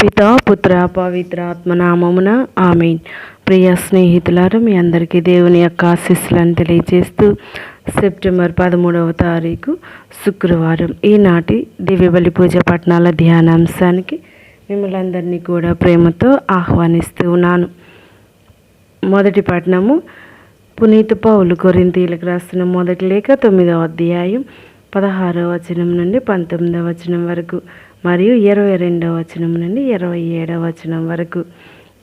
పిత పుత్ర పవిత్ర ఆత్మనామమున ఆమెన్. ప్రియ స్నేహితులారా మీ అందరికీ దేవుని యొక్క ఆశీస్సులను తెలియజేస్తూ సెప్టెంబర్ పదమూడవ తారీఖు శుక్రవారం ఈనాటి దివ్యబలి పూజ పట్టణాల ధ్యానాంశానికి మిమ్మల్ని అందరినీ కూడా ప్రేమతో ఆహ్వానిస్తూ ఉన్నాను. మొదటి పట్టణము పునీత పౌలు కొరింతీలకు రాసిన మొదటి లేఖ తొమ్మిదవ అధ్యాయం పదహారవ వచనం నుండి పంతొమ్మిదవ వచనం వరకు. మరియు ఇరవై రెండవ వచనం నుండి ఇరవై ఏడవ వచనం వరకు.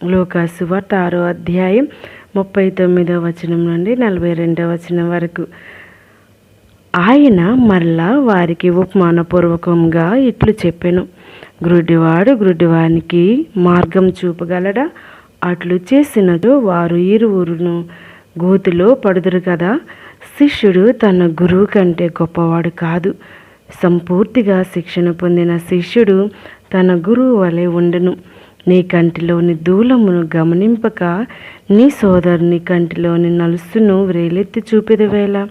లోకాసు వార్త ఆరో అధ్యాయం ముప్పై తొమ్మిదవ వచనం నుండి నలభై రెండవ వచనం వరకు. ఆయన మరలా వారికి ఉపమానపూర్వకంగా ఇట్లు చెప్పెను. గ్రుడివాడు గ్రుడివానికి మార్గం చూపగలడా? అట్లు చేసినదో వారు ఇరువురును గోతిలో పడుదురు కదా? శిష్యుడు తన గురువు కంటే గొప్పవాడు కాదు. సంపూర్తిగా శిక్షణ పొందిన శిష్యుడు తన గురువు వలె ఉండను. నీ కంటిలోని దూలమును గమనింపక నీ సోదరుని కంటిలోని నలుసును వ్రేలెత్తి చూపెదవేళ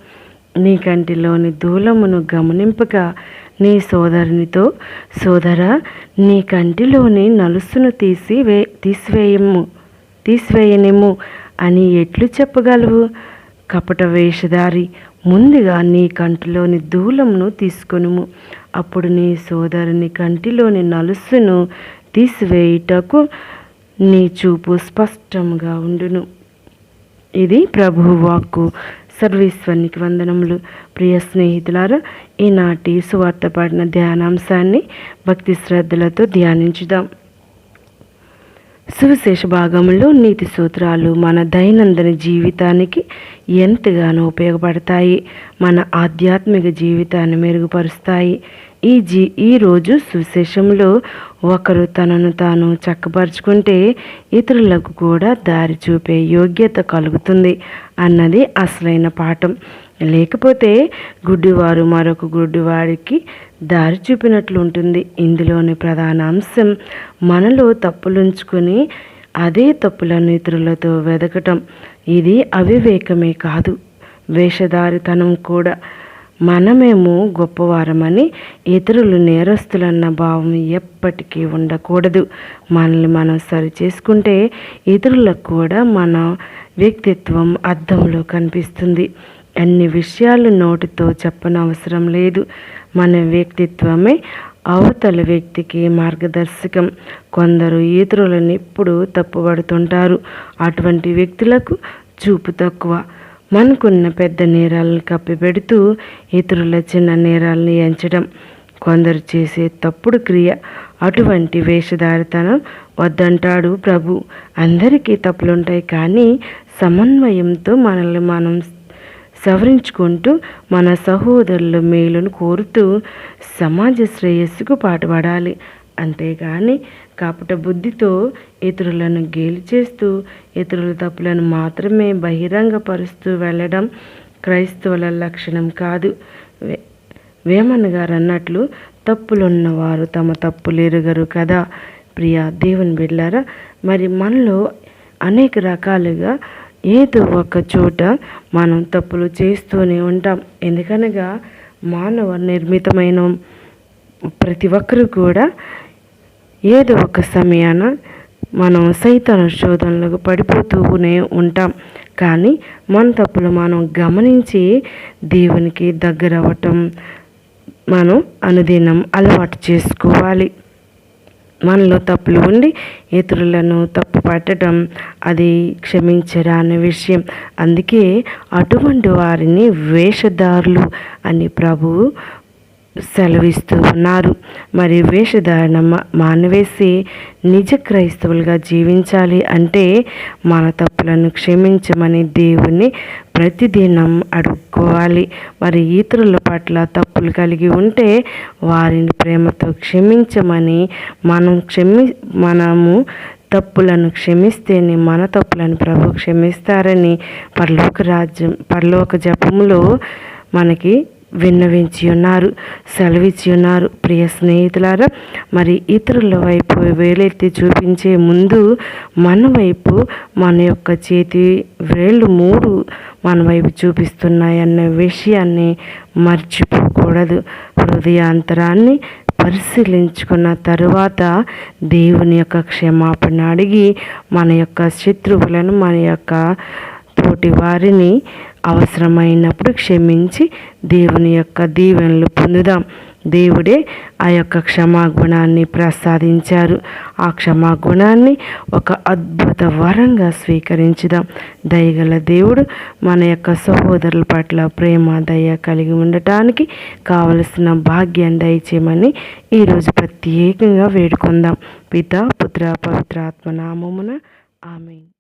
నీ కంటిలోని దూలమును గమనింపక నీ సోదరునితో సోదర నీ కంటిలోని నలుసును తీసి వే తీసివేయము తీసివేయనిమ్ము అని ఎట్లు చెప్పగలవు? కపట వేషధారి ముందుగా నీ కంటిలోని దూలమును తీసుకొనుము. అప్పుడు నీ సోదరుని కంటిలోని నలుసును తీసివేయుటకు నీ చూపు స్పష్టంగా ఉండును. ఇది ప్రభువు వాక్కు. సర్వేశ్వరునికి వందనములు. ప్రియ స్నేహితులారా ఈనాటి సువార్త పాడిన ధ్యానాంశాన్ని భక్తి శ్రద్ధలతో ధ్యానించుదాం. సువిశేష భాగంలో నీతి సూత్రాలు మన దైనందిన జీవితానికి ఎంతగానో ఉపయోగపడతాయి. మన ఆధ్యాత్మిక జీవితాన్ని మెరుగుపరుస్తాయి. ఈ జీ ఈరోజు సువిశేషంలో ఒకరు తనను తాను చక్కపరుచుకుంటే ఇతరులకు కూడా దారి చూపే యోగ్యత కలుగుతుంది అన్నది అసలైన పాఠం. లేకపోతే గుడ్డివారు మరొక గుడ్డివాడికి దారి చూపినట్లు ఉంటుంది ఇందులోని ప్రధాన అంశం మనలో తప్పులుంచుకొని అదే తప్పులను ఇతరులతో వెదకటం. ఇది అవివేకమే కాదు. వేషధారితనం కూడా మనమేమో గొప్పవారమని ఇతరులు నేరస్తులన్న భావం ఎప్పటికీ ఉండకూడదు. మనల్ని మనం సరి చేసుకుంటే ఇతరులకు కూడా మన వ్యక్తిత్వం అద్దంలో కనిపిస్తుంది. అన్ని విషయాలు నోటితో చెప్పనవసరం లేదు. మన వ్యక్తిత్వమే అవతల వ్యక్తికి మార్గదర్శకం. కొందరు ఇతరులను ఎప్పుడు తప్పుపడుతుంటారు అటువంటి వ్యక్తులకు చూపు తక్కువ. మనకున్న పెద్ద నేరాలను కప్పిపెడుతూ ఇతరుల చిన్న నేరాలను ఎంచడం. కొందరు చేసే తప్పుడు క్రియ అటువంటి వేషధారితనం వద్దంటాడు ప్రభు. అందరికీ తప్పులుంటాయి కానీ సమన్వయంతో మనల్ని మనం సవరించుకుంటూ మన సహోదరుల మేలును కోరుతూ సమాజ శ్రేయస్సుకు పాటుపడాలి. అంతేగాని కాపట బుద్ధితో ఇతరులను గేలి చేస్తూ ఇతరుల తప్పులను మాత్రమే బహిరంగపరుస్తూ వెళ్ళడం క్రైస్తవుల లక్షణం కాదు. వేమన్ గారు అన్నట్లు తప్పులున్నవారు తమ తప్పులు ఎరుగరు కదా. ప్రియా దేవుని బిడ్డారా మరి మనలో అనేక రకాలుగా ఏదో ఒక చోట మనం తప్పులు చేస్తూనే ఉంటాం. ఎందుకనగా మానవ నిర్మితమైన ప్రతి ఒక్కరు కూడా ఏదో ఒక సమయాన మనం సైతాన శోధనలకు పడిపోతూనే ఉంటాం. కానీ మన తప్పులు మనం గమనించి దేవునికి దగ్గర అవ్వటం మనం అనుదినం అలవాటు చేసుకోవాలి. మనలో తప్పులు ఉండి ఇతరులను తప్పు పట్టడం అది క్షమించరాని విషయం. అందుకే అటువంటి వారిని వేషధారులు అని ప్రభువు సెలవిస్తూ ఉన్నారు. మరి వేషధారణ మానవేసి నిజ క్రైస్తవులుగా జీవించాలి అంటే మన తప్పులను క్షమించమని దేవుణ్ణి ప్రతిదినం అడుక్కోవాలి. మరి ఇతరుల పట్ల తప్పులు కలిగి ఉంటే వారిని ప్రేమతో క్షమించమని మనం క్షమి మనము తప్పులను క్షమిస్తేనే మన తప్పులను ప్రభు క్షమిస్తారని పరలోక రాజ్యం పరలోక జపములో మనకి విన్నవించి ఉన్నారు సెలవిచ్చి ఉన్నారు. ప్రియ స్నేహితులారా మరి ఇతరుల వైపు వేలెత్తి చూపించే ముందు మన వైపు మన యొక్క చేతి వేళ్ళు మూడు మన వైపు చూపిస్తున్నాయన్న విషయాన్ని మర్చిపోకూడదు. హృదయాంతరాన్ని పరిశీలించుకున్న తరువాత దేవుని యొక్క క్షమాపణ అడిగి మన యొక్క శత్రువులను మన యొక్క తోటి వారిని అవసరమైనప్పుడు క్షమించి దేవుని యొక్క దీవెనలు పొందుదాం. దేవుడే ఆ యొక్క క్షమాగుణాన్ని ప్రసాదించారు. ఆ క్షమాగుణాన్ని ఒక అద్భుత వరంగా స్వీకరించుదాం. దయగల దేవుడు మన యొక్క సహోదరుల పట్ల ప్రేమ దయ కలిగి ఉండటానికి కావలసిన భాగ్యం దయచేయమని ఈరోజు ప్రత్యేకంగా వేడుకుందాం. పిత పుత్ర పవిత్రాత్మ నామమున ఆమె